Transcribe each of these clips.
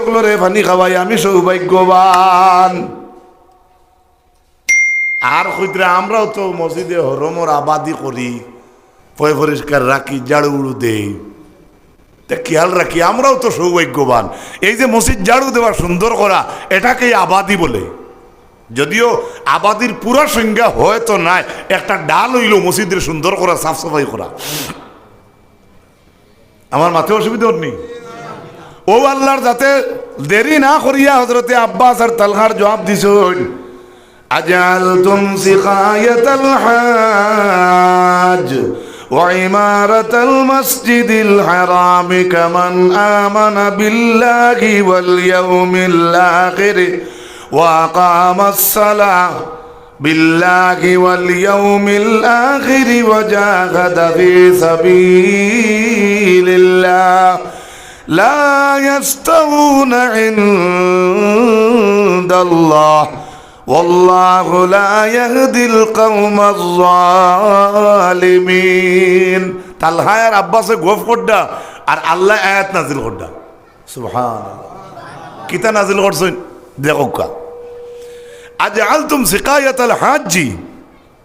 ওগুলোরে পানি খাওয়াই, আমি সৌভাগ্যবান। আর কইতে আমরাও তো মসজিদে হরমর আবাদি করি, পয় পরিষ্কার রাখি ঝাড়ু উড়ু দেই। তা খেয়াল রাখি, আমরাও তো সৌভাগ্যবান। এই যে মসজিদ ঝাড়ু দেওয়া সুন্দর করা, এটাকেই আবাদি বলে। যদিও আবাদির পুরো সংজ্ঞা হয়তো নাই, একটা ডাল হইল মসজিদের সুন্দর করা, সাফ সাফাই করা। আমার মাথায় অসুবিধা নেই। ও আল্লাহর যাতে দেরি না করিয়া হজরতে আব্বাস আর তালহার জবাব দিছ أجعلتم سقاية الحاج وعمارة المسجد الحرام كمن آمن بالله واليوم الآخر وأقام الصلاة بالله واليوم الآخر وجاهد في سبيل الله لا يستوون عند الله والله لا يهدي القوم الظالمين তালহায়ার আব্বাসে গোফ করডা আর আল্লাহ আয়াত নাজিল করডা সুবহান কিতা নাজিল করছেন দেখো কা আজ আলতুম সিকায়াত আল হাজি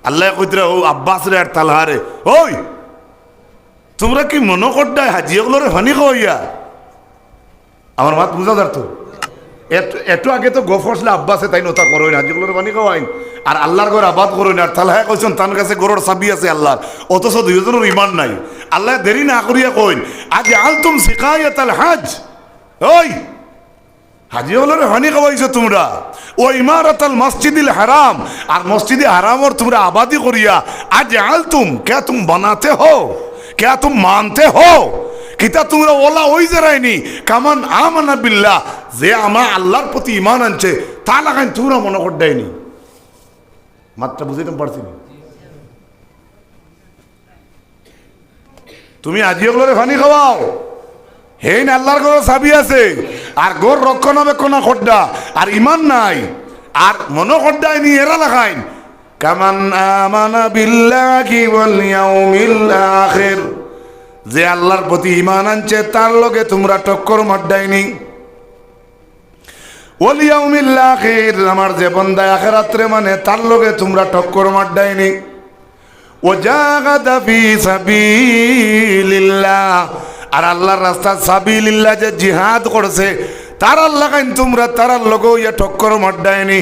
আল্লাহ কইতরা ও আব্বাস রে আর তালহারে ওই তোমরা কি মনে করডা হাজি ওগুলোরে ফানি খাওয়াইয়া আমার মাত বুঝা যার তো? একটু আগে তো গোফসলে আব্বাসে তাই নতা করো না যেগুলোর বানি খাওয়াইন আর আল্লাহর ঘর আবাদ করো না তাহলে কইছেন, তার কাছে গরুর চাবি আছে আল্লাহর। অথচ দুইজনের ইমান নাই। আল্লাহ দেরি না করিয়া কইন, আজ আলতুম শিকায়াত আল হাজ। ওই! হাজি হলরে হানি খাওয়াইছো তোমরা। ও ইমারত আল মসজিদিল হারাম। আর মসজিদে হারামর তোমরা আবাদি করিয়া, আজ আলতুম কে তুম বানাতে হো কে তুম মানতে হো কিতা তোমরা ওলা ওই যারাইনি কামান আমানা বিল্লাহ, যে আমার আল্লাহর প্রতি ইমান আনছে, তা লাগাইন তোমরা মনে করডাইনি। মাত্রা বুঝাইতে পারছি তুমি আজি ওগুলোরে ফানি খাওয়াও। হেন আল্লাহর ঘর চাবি আছে। আর গোর রক্ষণাবেক্ষণা খড্ডা আর ইমান নাই। আর মনো খড্ডায় নি এরা লাগাইন। কামান আমানা বিল্লাহি ওয়াল ইয়াউমিল আখির। যে আল্লাহর প্রতি ইমান আনছে, তার লগে তোমরা টক্কর মাড্ডাইনি আখির আমার যে বন্দা আখিরাতে মানে তার লগে তোমরা টক্কর মাড্ডাইনি ওজাগাদা ফি সাবিলিল্লাহ, আর আল্লাহর রাস্তা সাবিলিল্লাহ যে জিহাদ করছে, তার আল্লাহ কাইন তোমরা, তার লোক ইয়া ঠক্কর মাড্ডায়নি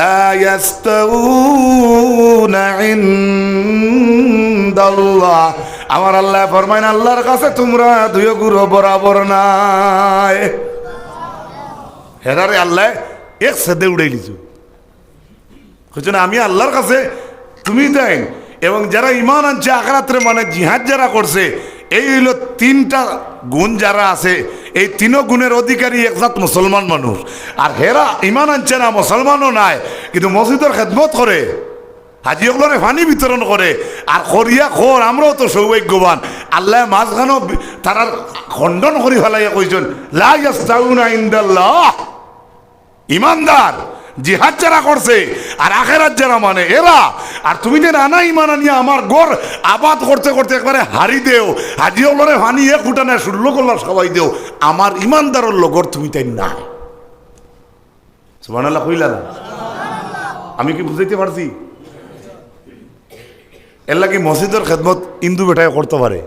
লা ইয়াস্তাউনা ইনদাল্লাহ। আমার আল্লাহ ফরমাইন, আল্লাহর কাছে তোমরা দুই গুরু বরাবর নাই। হেরারে আল্লাহ, এক সেদে উড়াই লিছু না, আমি আল্লাহর কাছে তুমি দেন, এবং যারা ইমান আনছে, আখরাত্রে মানে জিহাদ যারা করছে, এই হইল তিনটা গুণ যারা আছে, এই তিনো গুণের অধিকারী একজাত মুসলমান মানুষ। আর হেরা ইমান আনছে না, মুসলমানও নাই, কিন্তু মসজিদের খেদমত করে। হাজি ওগুলোরে পানি বিতরণ করে। আর করিয়া খোর, আমরাও তো সৌভাগ্যবান। আল্লাহ মাঝখানো তারার খণ্ডন করি ফেলাইয়া কইছেন লাউনা ইন্দাল্লাহ। ইমানদার, জিহাদ যারা করছে, আর আখেরাত যারা মানে এরা। আর তুমি যে নানা ইমান আনিয়া আমার গড় আবাদ করতে করতে একবারে হারি দেও, হাজি ওলরে হানি এক ফুটানে ষোলো কল্লা সবাই দেও। আমার ইমানদারের লগর তুমি তাই নাই। সুবহানাল্লাহ কইলা না আমি কি বুঝাইতে পারছি? এর লাগে মসজিদের খেদমত ইন্দু বেটায় করতে পারে?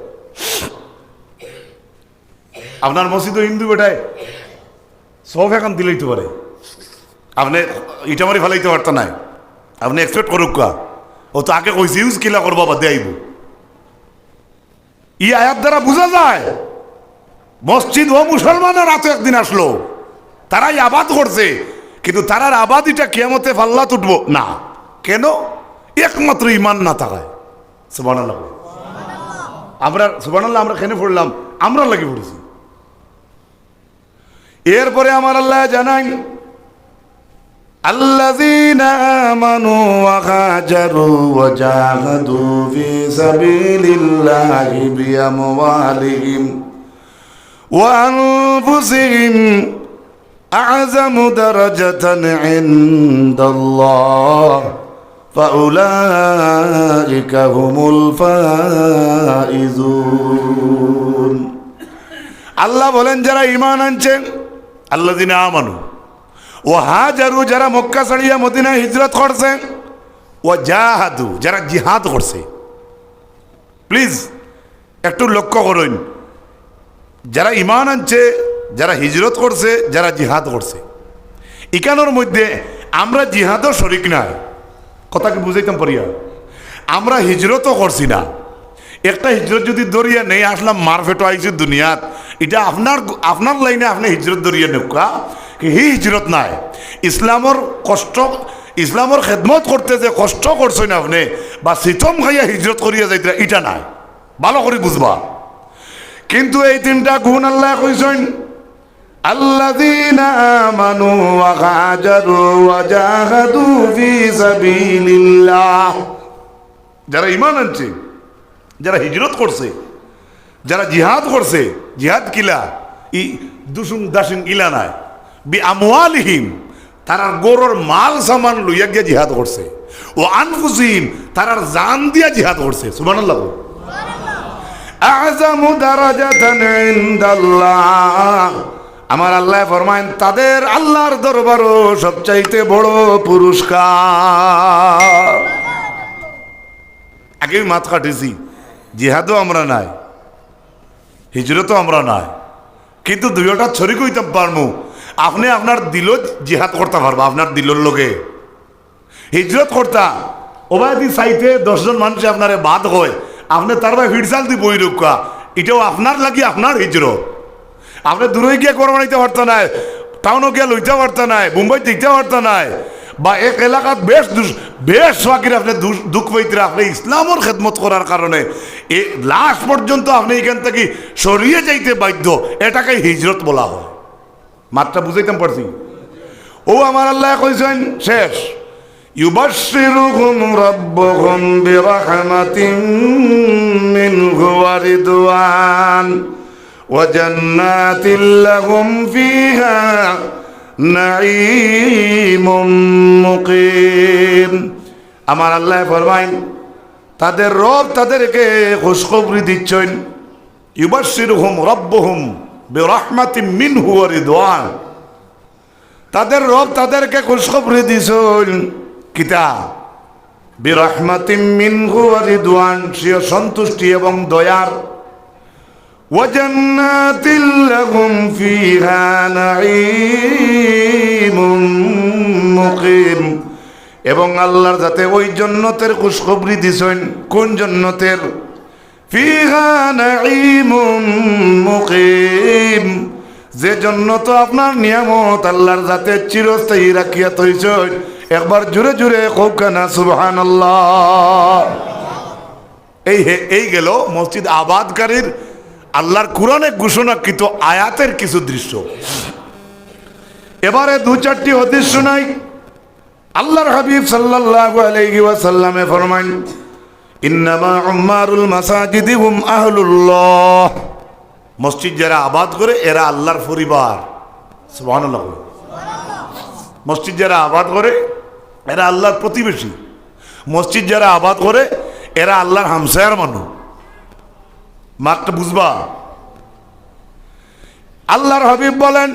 আপনার মসজিদও হিন্দু বেটায় সব এখন দিলেইতে পারে। আপনি ইটা মারি ফেলাইতে পারত নাই। আপনি এক্সপেক্ট করুক কা ও তো আগে কইছে, ইউজ কিলা করব বাদে আইব। ই আয়াত দ্বারা বোঝা যায়, মসজিদ ও মুসলমানের রাতে একদিন আসলো। তারাই আবাদ করছে, কিন্তু তারার আবাদিটা কেমতে ফাল্লা তুটবো না, কেন? একমাত্র ইমান না থাকায়। সুবান আমরা সুবান আমরা খেনে পড়লাম আমরা লাগে পড়েছি এরপরে আমার আল্লাহ জানাই الذين آمنوا وهاجروا وجاهدوا في سبيل الله بأموالهم وأنفسهم أعظم درجة عند الله فأولئك هم الفائزون আল্লাহ বলেন যারা ইমান আনছেন আল্লাহ দিনে আমানু ও হাজারু যারা মক্কা ছাড়িয়া মদিনায় হিজরত করছে ও জাহাদু যারা জিহাদ করছে প্লিজ একটু লক্ষ্য করুন যারা ইমান আনছে যারা হিজরত করছে যারা জিহাদ করছে ইকানোর মধ্যে আমরা জিহাদও শরিক নাই কথা কি বুঝাইতাম পারিয়া আমরা হিজরতও করছি না। একটা হিজরত যদি দরিয়া নেই, আসলাম মারফেটো আইছি দুনিয়াত। এটা আপনার আপনার লাইনে আপনি হিজরত দরিয়া নেকা হি হিজরত নাই। ইসলামর কষ্ট, ইসলামর খেদমত করতে যে কষ্ট করছেন আপনি, বা সিতম খাইয়া হিজরত করিয়া যাইতে, এটা নাই। ভালো করে বুঝবা। কিন্তু এই তিনটা গুণ আল্লাহ কইছেন الذين آمنوا وهاجروا وجاهدوا في سبيل الله যারা ইমান আনছে যারা হিজরত করছে যারা জিহাদ করছে জিহাদ কিলা ই দুসুং দাসুং ইলা নাই বি আমওয়ালিহিম তারার গোরর মাল সামান লইয়া গিয়া জিহাদ করছে ও আনফুসিহিম তারার জান দিয়া জিহাদ করছে সুবহানাল্লাহ আযমু দারাজাতান ইনদাল্লাহ আমার আল্লাহ ফরমায়েন, তাদের আল্লাহর দরবারও সবচাইতে বড় পুরস্কার। আগেই মাত কাটেছি, জিহাদও আমরা নাই, হিজরতও আমরা নাই, কিন্তু দুইটা ছড়ি কইতে পারমু। আপনি আপনার দিল জিহাদ করতে পারব, আপনার দিলর লোকে হিজরত করতা ওবাদি চাইতে দশজন মানুষ আপনারে বাদ হয়, আপনি তার ভাই হিডসাল দি বই রক্ষা এটাও আপনার লাগি আপনার হিজরত। আপনি দূরে গিয়ে করবা নিতে পারতো না টাউনও গিয়ে লইতে পারতো না মুম্বাই দিতে পারতো না বা এক এলাকাত বেশ দুস- বেশ সোয়াকির আপনি দুস- দুঃখ পাইতে আপনি ইসলামর খেদমত করার কারণে এ লাস্ট পর্যন্ত আপনি এখান থেকে সরিয়ে যাইতে বাধ্য এটাকে হিজরত বলা হয় মাত্রা বুঝাইতাম পারছি ও আমার আল্লাহ কইছেন শেষ يبشرهم ربهم برحمة منه ورضوان وجنات لهم فيها نعيم مقيم আমার আল্লাহ ফরমাইন তাদের রব তাদেরকে খুশখবরি দিচ্ছেন ইউবাশিরহুম রব্বহুম বিরহমাতিম মিনহু ওয়া রিদওয়ান তাদের রব তাদেরকে খুশখবরি দিছেন কিতা বিরহমাতিম মিনহু ওয়া রিদওয়ান সিও সন্তুষ্টি এবং দয়ার وجنات لهم فيها نعيم মুকিম এবং আল্লাহর যাতে ওই জন্নতের খুশখবরি দিছেন কোন জন্নতের ফিহা নাঈমুম মুকিম যে জন্নত আপনার নিয়ামত আল্লাহর যাতে চিরস্থায়ী রাখিয়া তৈছেন একবার জুড়ে জুড়ে কৌকানা সুবহানাল্লাহ এই হে এই গেল মসজিদ আবাদকারীর আল্লাহর কোরআনে ঘোষণাকৃত আয়াতের কিছু দৃশ্য। এবারে দু চারটি হদিস শোনাই। আল্লাহর হাবিব সাল্লাল্লাহু আলাইহি ওয়াসাল্লামে ফরমান ইন্নামা উম্মারুল মাসাজিদি আহলুল্লাহ। মসজিদ যারা আবাদ করে, এরা আল্লাহর পরিবার। সুবহানাল্লাহ। মসজিদ যারা আবাদ করে, এরা আল্লাহর প্রতিবেশী। মসজিদ যারা আবাদ করে, এরা আল্লাহর হামসায়ার মানুষ। মাত্র বুঝবা। আল্লাহর হাবিব বলেন,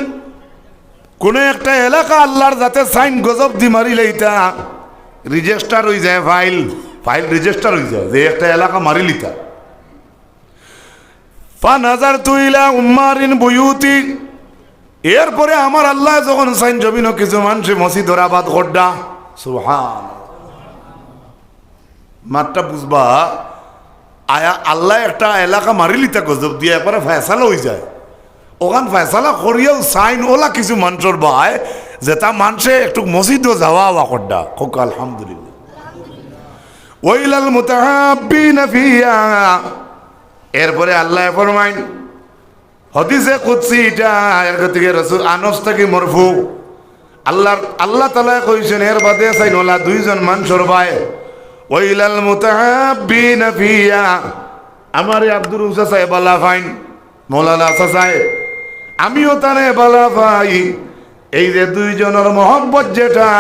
কোন একটা এলাকা আল্লাহর যাতে সাইন গজব দি মারিলে এটা রেজিস্টার হয়ে যায় ফাইল ফাইল রেজিস্টার হয়ে যায়, যে একটা এলাকা মারিলিতা ফানাজার তুইলা উম্মারিন বুয়ুতি, এরপরে আমার আল্লাহ যখন সাইন জমিন কিছু মানুষ মসজিদ আবাদ গড্ডা সুহান মাত্রা বুঝবা আয়া আল্লাহ একটা এলাকা মারিলিতা গজব দিয়ে এরপরে ফেসালা হয়ে যায়। ওখান ফেসালা করিয়াও সাইন ওলা কিছু মানুষের বাই, যে তা মানুষে একটু মসজিদও যাওয়া আওয়া করডা হোক আলহামদুলিল্লাহ। ওইলাল মুতাহাব্বিনা ফিয়া এরপরে আল্লাহ ফরমাইন, হদিসে কুদসি এটা এর থেকে রসুল আনস থেকে মরফু। আল্লাহর আল্লাহ তালা কইছেন, এর বাদে চাইন ওলা দুইজন মানুষের বাই ওইলাল মুতাহাব্বিনা ফিয়া। আমার এই আব্দুল উসা সাহেব আল্লাহ ফাইন, মৌলানা আসা সাহেব। আমিও তারে বলা ভাই, এই যে দুইজনের মহব্বত যেটা,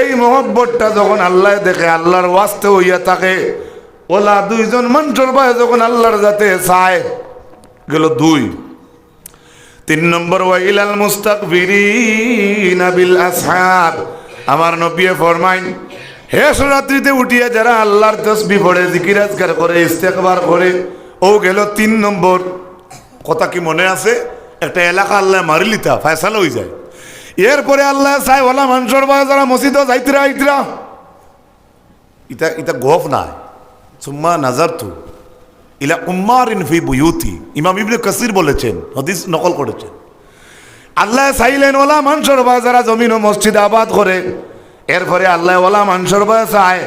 এই মহব্বতটা যখন আল্লাহ দেখে, আল্লাহর ওয়াস্তে হইয়া থাকে, ওলা দুইজন মানুষের ভাই যখন আল্লাহর যাতে চায়, গেল দুই। তিন নম্বর ওয়াইলাল মুস্তাকবিরিনা বিল আসহার আমার নবী ফরমাইন হে রাত্রিতে উঠিয়া যারা আল্লাহর তসবি পড়ে, জিকির আজকার করে, ইস্তেকবার করে, ও গেল তিন নম্বর। কথা কি মনে আছে? একটা এলাকা আল্লাহ মারি লিতা ফয়সালা হয়ে যায়। এরপরে আল্লাহ চাই ওলা মানুষের বা যারা মসজিদ যাইতরা আইতরা ইটা ইটা গফ নাই। সুম্মা নাজার তু ইলা উম্মার ইন ফি বুয়ুতি। ইমাম ইবনে কাসির বলেছেন, হদিস নকল করেছেন। আল্লাহ চাইলেন, ওলা মানুষের বা যারা জমিন ও মসজিদ আবাদ করে এরপরে আল্লাহ ওলা মানুষের বা চায়।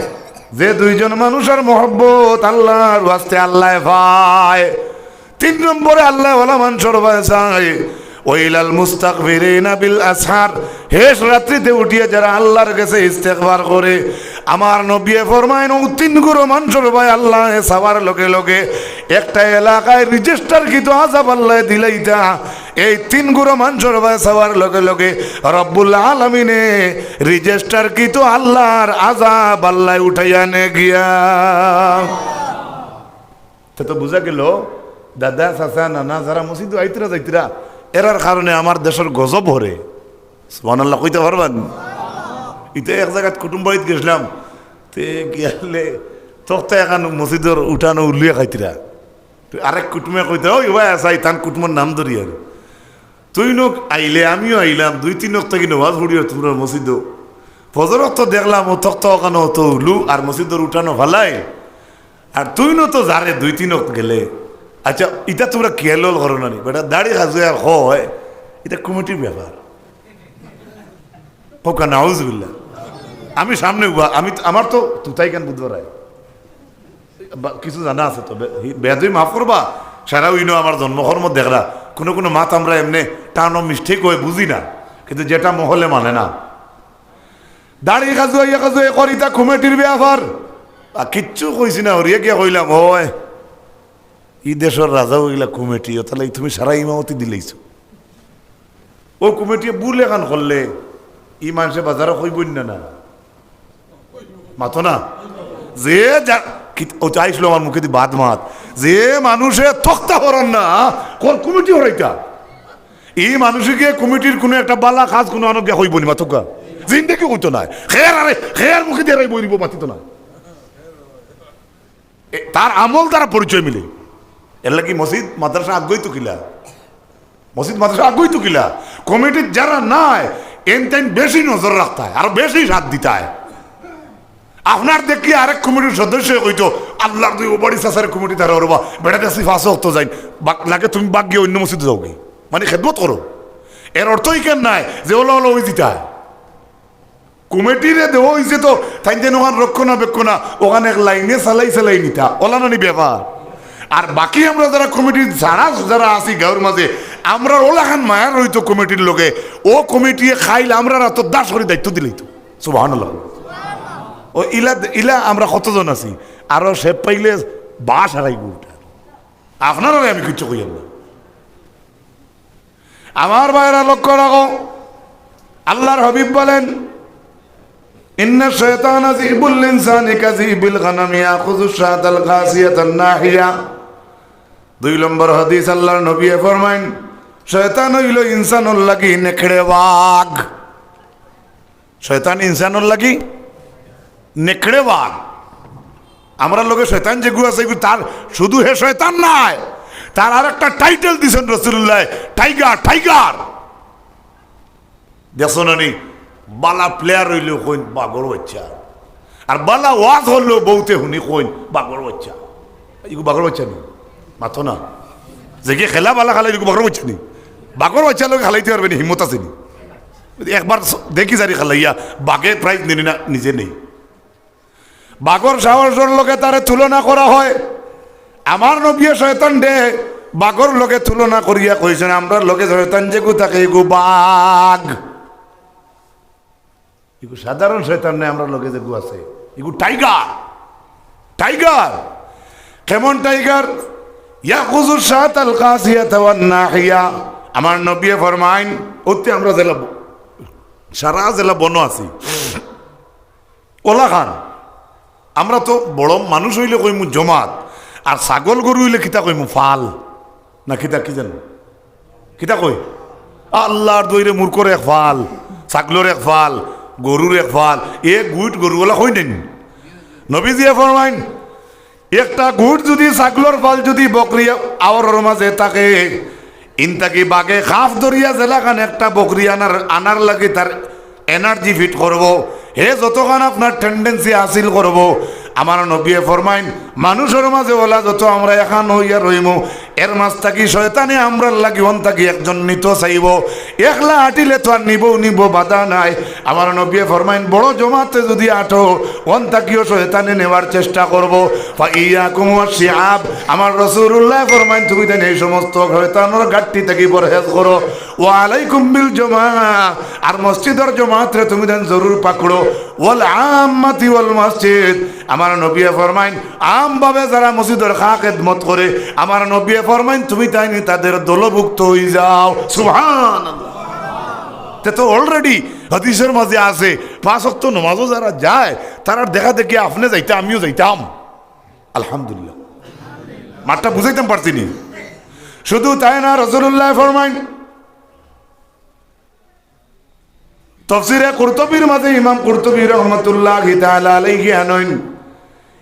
যে দুইজন মানুষের মহব্বত আল্লাহর ওয়াস্তে আল্লাহ পায়। তিন নম্বরে আল্লাহ মানুষের বা চায়, ওইলাল মুস্তাকবিরিনা বিল আসহার হেস রাত্রিতে উঠিয়ে যারা আল্লাহর কাছে ইস্তেকবার করে, আমার নবী ফরমাইন ও তিন গুরু মানুষের ভাই আল্লাহ সবার লোকে লোকে একটা এলাকায় রেজিস্টার কিন্তু আজাব আল্লাহ দিলাইতা। এই তিন গুরু মানুষের ভাই সবার লগে লোকে রব্বুল আলমিনে রেজিস্টার কিন্তু আল্লাহর আজাব আল্লাহ উঠাইয়া নে গিয়া। তো বুঝা গেল, দাদা, চাচা, নানা, যারা মসজিদ আইতরা যাইতরা, এরার কারণে আমার দেশের গজব হরে। সুবহানাল্লাহ, কইতে পারবেন? ইতে এক জায়গায় কুটুম্ব গেছিলাম, তে গিয়ালে তখতে এখন মসজিদের উঠানো উলিয়ে খাইতিরা। আরেক কুটুমে কইতে ওই ভাই আসাই তান কুটুমের নাম ধরি আর তুই নোক আইলে, আমিও আইলাম। দুই, তিন নোক থেকে নওয়াজ পড়িও তোমরা মসজিদ। ফজরত তো দেখলাম, ও তক্ত ওখানে তো উলু, আর মসজিদের উঠানো ভালাই। আর তুই নো তো যারে, দুই, তিন নোক গেলে। আচ্ছা এটা তোমরা কেয়াল করো না বেটা, দাড়ি হাজু আর হয় এটা কমিটির ব্যাপার। হোকা নাউজবিল্লা আমি সামনে আমি আমার তো তুতাই কেন বুধবার কিছু জানা আছে তো? বেদই মাফ করবা। সারা উইনো আমার জন্মকর্ম দেখরা কোনো কোনো মাত আমরা এমনি টানো মিস্টেক হয়ে বুঝি না, কিন্তু যেটা মহলে মানে না। দাড়ি কাজু এ করি তা কমিটির ব্যাপার আর কিচ্ছু কইছি না ওরিয়া গিয়া কইলাম হয় ই দেশের রাজা ওইগুলা কমিটি তাহলে তুমি সারা ইমামতি দিলেইছো ও কমিটি বুল এখান করলে ই মানুষে বাজারে কইবই না না। মাতো না। যে কি- ও চাইছিল আমার মুখে বাদ মাত। যে মানুষে তক্তা হরান না, কোন কমিটি হরাইতা এই মানুষকে কমিটির কোনো একটা বালা কাজ কোনো গিয়া হইব নি মাতকা জিন্দেকি হইতো না? খেয়ার আরে, খেয়ার মুখে দিয়ে বই দিব মাতিত না। তার আমল, তারা পরিচয় মিলে। এর লাগি মসজিদ, মাদ্রাসা আগ্রহী তো কিলা? মসজিদ, মাদ্রাসা আগ্রহী তো কিলা? কমিটির যারা নাই এন টাইম বেশি নজর রাখতে হয় আর বেশি সাথ দিতে হয় আপনার দেখি আরেক কমিটির সদস্য কইতো আল্লাহর দুই ওবাড়ি সাসার কমিটি তারা ওরবা। বেড়াতে আসি ফাঁসে হতো যাই। লাগে তুমি বাক গিয়ে অন্য মসজিদে যাও মানে খেদমত করো। এর অর্থই কেন নাই? যে ওলা ওলা ওই দিতে কমিটিরে দেওয়া হয়েছে তো, তাই যেন ওখানে রক্ষণাবেক্ষণা ওখানে এক লাইনে চালাই চালাই নিতা। ওলানি ব্যাপার। আর বাকি আমরা যারা কমিটির যারা যারা আছি গাঁর মাঝে, আমরা ওলাখান মায়ার রইতো কমিটির লোকে ও কমিটি খাইল আমরা তো দাস করে দায়িত্ব দিলেই তো। সুবাহ ও ইলা ইলা আমরা কতজন আছি? আরও সে পাইলে বাস হারাইব ওটা। আপনার আমি কিচ্ছু কইল না। আমার ভাইরা লক্ষ্য রাখো, আল্লাহর হবিব বলেন শয়তান ইনসানোর দুই শয়তান হইল লাগি বাঘ। শয়তান লাগি নেখড়ে বাঘ। আমরা লোকে শয়তান যেগুলো আছে, এগুলো তার, শুধু হে শয়তান নাই তার আর একটা টাইটেল দিছেন রসুল্লাহ টাইগার টাইগার দেখছ না নি বালা প্লেয়ার হইল কইন বাগর বাচ্চা। আর বালা ওয়াজ হলো বউতে শুনি কইন বাগর বাচ্চা। এগুলো বাগর বাচ্চা নি মাথো না। যে কি খেলা বালা খালাই এগুলো বাগর বাচ্চা নি বাগর বাচ্চা লোক খালাইতে পারবে নি, হিম্মত আছে নি। একবার দেখি জারি খালাইয়া, বাঘে প্রাইজ নিনি না, নিজে নেই। বাঘর সাহসের লোকে তারে তুলনা করা হয়। আমার নবী শয়তান দে বাঘর লোকে তুলনা করিয়া কইছেন আমরা লোকে শয়তান যেগু থাকে এগু বাঘ। এগু সাধারণ শয়তান নেই আমরা লোকে যেগু আছে এগু টাইগার। টাইগার। কেমন টাইগার? ইয়াকুজুর সাত আল কাসিয়া তাওয়ান নাহিয়া। আমার নবী ফরমাইন ওতে আমরা জেলা সারা জেলা বন আছি। ওলা খান। আমরা তো বড় মানুষ হইলে কইমু জমাত, আর ছাগল গরু হইলে কিতা কইমু ফাল? না কিতা, কি জানো? কিতা কই? আল্লাহর দইরে মূর্খর এক ফাল ছাগলোর এক ফাল গরুর এক ফাল, এ গুট গরুগুলা কই নেন? নবীজিয়ে ফরমাইন একটা গুট যদি ছাগলোর ফাল যদি বকরি আওয়ার মাঝে থাকে, ইনতাকি বাগে খাফ দরিয়া জেলাখান একটা বকরি আনার আনার লাগে তার এনার্জি ফিট করব হে যতক্ষণ আপনার টেন্ডেন্সি হাসিল করব, আমার নবীয়ে ফরমাইন, মানুষের মাঝে ওলা যত আমরা এখান হইয়া রইমু, এর মাছ থাকি শয়তানে আমরা লাগি থাকি একজন নিত চাইব। একলা আটিলে তো আর নিব নিব বাধা নাই। আমার নবিয়ে ফরমাইন, বড় জমাতে যদি আঠো অন থাকিও শয়তানে নেওয়ার চেষ্টা করব। ইয়া কুমার শিয়াব আমার রসুল্লাহ ফরমাইন, তুমি দেন এই সমস্ত শয়তানোর গাঠটি থেকে পরহেজ করো। ও আলাইকুম বিল জমা। আর মসজিদের জমাতে তুমি দেন জরুর পাকড়ো। ওয়াল আম্মাতি ওয়াল মসজিদ। আমার নবিয়ে ফরমাইন, আমভাবে যারা মসজিদের খা খেদমত করে, আমার নবিয়ে ফরমাইন, তুমি তাইনি তাদের দলভুক্ত হয়ে যাও। সুবহান তে তো অলরেডি হাদিসের মাঝে আছে, পাঁচ অক্ত নমাজও যারা যায় তারা দেখা দেখি আপনি যাইতে, আমিও যাইতাম। আলহামদুলিল্লাহ। মাঠটা বুঝাইতাম পারছিনি শুধু তাই না রসুল্লাহ ফরমাইন, তফসিরে কুরতবির মাঝে ইমাম কুরতবি রহমতুল্লাহ আলাইহি আনইন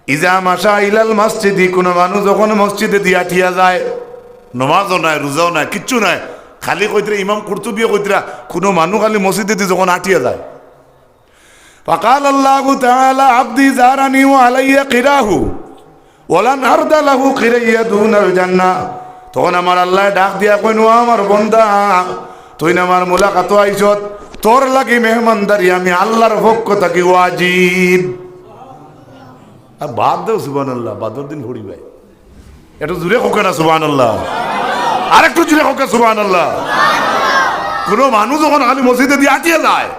ইজা মাসা ইলাল মসজিদি, কোনো মানুষ যখন মসজিদে দিয়া ঠিয়া যায়, নমাজও নাই, রোজাও নাই, কিচ্ছু নাই খালি কইতরা ইমাম কুরতুবিয়ে কইতরা কোনো মানুষ খালি মসজিদে দিয়ে যখন আটিয়া যায় فقال الله تعالى عبدي زارني وعلي قراه ولن أرد له قري دون الجنة তখন আমার আল্লাহ ডাক দিয়া কইন ও আমার বন্দা তুই না আমার মোলাকাত আইছত তোর লাগি মেহমানদারি আমি আল্লাহর পক্ষ থাকি ওয়াজিব আর বাদ দেও সুবান আল্লাহ বাদর দিন ভরি ভাই একটু জুড়ে হোকে না সুবান আল্লাহ আর একটু জুড়ে হোকে সুবান আল্লাহ কোনো মানুষ যখন খালি মসজিদে দিয়ে আটিয়ে যায়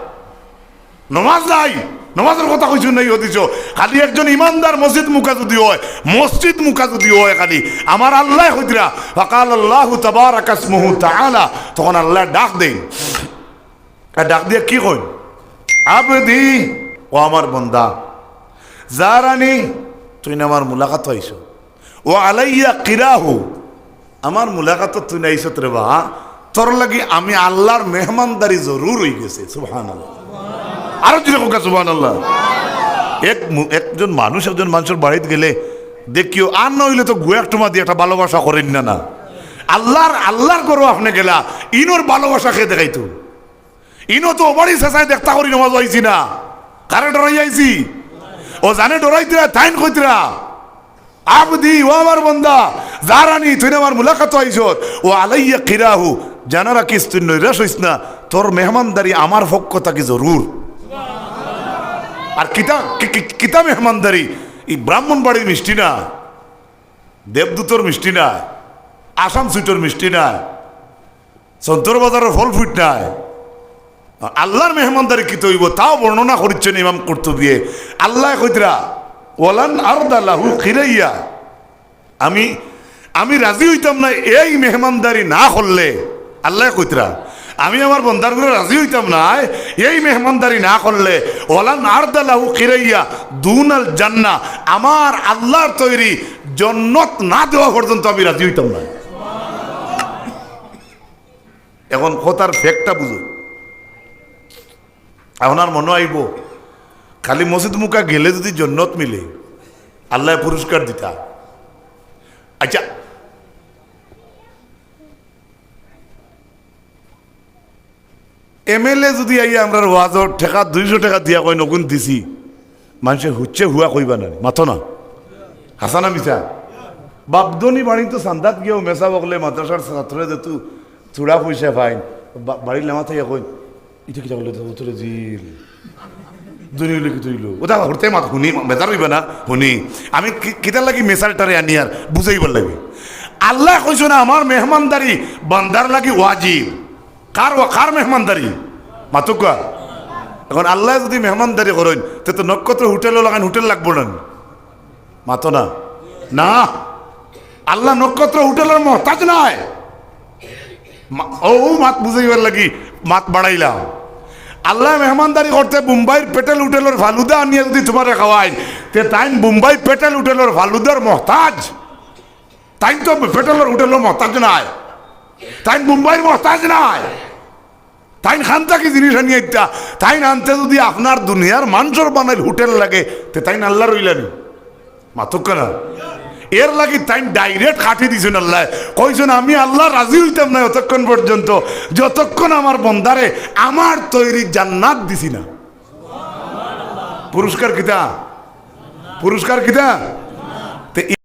নমাজ নাই, নমাজের কথা কইছো নাই হতিছ খালি একজন ইমানদার মসজিদ মুখা যদি হয়, মসজিদ মুখা যদি হয় খালি, আমার আল্লাহ হইতরা ফাকাল আল্লাহ তাবারাক ইসমুহু তাআলা, তখন আল্লাহ ডাক দেন। ডাক দিয়ে কি কই আবদি, ও আমার বন্দা, জারানি, তুই আমার মুলাকাত হইছ। ও আলাইয়া কিরাহু আমার মুলাকাত তুই না আইছত রে বা। তোর লাগি আমি আল্লাহর মেহমানদারি জরুর হয়ে গেছে, সুবহানাল্লাহ। আরও যদি কোকা সুবান আল্লাহ এক একজন মানুষ, একজন মানুষের বাড়িতে গেলে দেখিও, আর নইলে তো গুয়াক টুমা দিয়ে একটা ভালোবাসা করেন না না। আল্লাহর আল্লাহর করো আপনি গেলা, ইনোর ভালোবাসা খেয়ে দেখাইতো। ইনো তো ওবারই শেষায় দেখতা করি নমাজ আইছি না। কারে ডরাই আইছি? ও জানে ডরাইতিরা তাইন কইতিরা। আবদি ও আমার বন্দা জারানি, তুই আমার মুলাকাত আইছত ও আলাইয়া কিরাহু জানা রাখিস তুই নৈরাশ হইস না, তোর মেহমানদারি আমার পক্ষ থাকি জরুর। আর কিতা কিতা মেহমানদারি? এই ব্রাহ্মণ বাড়ির মিষ্টি না, দেবদূতর মিষ্টি না, আসাম সুইটর মিষ্টি না, সন্তর বাজারের ফল ফুট নাই আল্লাহর মেহমানদারি কি তৈব, তাও বর্ণনা করিচ্ছেন ইমাম কর্তব্যে আল্লাহ কইতরা ওলান আর দাল্লাহু খিরাইয়া। আমি আমি রাজি হইতাম না, এই মেহমানদারি না করলে। আল্লাহ কইতরা, আমি আমার বন্ধার করে রাজি হইতাম না, এই মেহমানদারি না করলে ওলান আর দাল্লাহু খিরাইয়া দুনাল জান্না, আমার আল্লাহর তৈরি জন্নত না দেওয়া পর্যন্ত আমি রাজি হইতাম না। এখন কথার ফেকটা বুঝো। আপনার মনে আইব, খালি মসজিদ মুখা গেলে যদি জন্নত মিলে, আল্লাহ পুরস্কার দিতা। আচ্ছা এমএলএ যদি আই আমরা ওয়াজর ঠেকা দুইশো টাকা দিয়া কই নগুন দিছি মানুষে হুচ্ছে হুয়া কইবা না মাথো না? হাসানা মিছা? বাপদনি বাড়ি তো সান্দাত গিয়েও মেসা বকলে মাদ্রাসার ছাত্রে যে তু চূড়া পয়সা ফাইন বা- বাড়ির লেমা থেকে কই ইটা কিটা করলে তোরে জিল। দুনি হইলে তুইলো ওটা হরতে মাত শুনি মেজার হইবে না? শুনি। আমি কিতার লাগি মেসারটারে আনি আর বুঝাইবার লাগে। আল্লাহ কইছো না আমার মেহমানদারি বান্দার লাগি ওয়াজিব। কার কার মেহমানদারি? মাতুকা এখন আল্লাহ যদি মেহমানদারি করেন তে তো নক্ষত্র হোটেলও লাগান হোটেল লাগবো না। মাতো না। না। আল্লাহ নক্ষত্র হোটেলের মহতাজ মা- ও মাত বুঝাইবার লাগি মাত বাড়াইলাম আল্লাহ মেহমানদারি করতে মুম্বাইয়ের পেটেল হোটেলের ফালুদা আনিয়ে যদি তোমার খাওয়াই তে তাই মুম্বাই পেটেল হোটেলের ফালুদার মহতাজ। তাই তো পেটেলের হোটেলের মহতাজ নাই। তাই মুম্বাইয়ের মহতাজ নয় তাই খানটাকে জিনিস আনিয়ে ইত্যা তাই আনতে যদি আপনার দুনিয়ার মাংসর বানাইল হোটেল লাগে, তে তাই আল্লাহ রইলেন মাতক না এর লাগি তাই ডাইরেক্ট খাটি দিছেন আল্লাহ। কইছেন, আমি আল্লাহ রাজি হইতাম না যতক্ষণ পর্যন্ত। যতক্ষণ আমার বন্দারে আমার তৈরি জান্নাত দিছি না। পুরস্কার কিতা? পুরস্কার কিতা?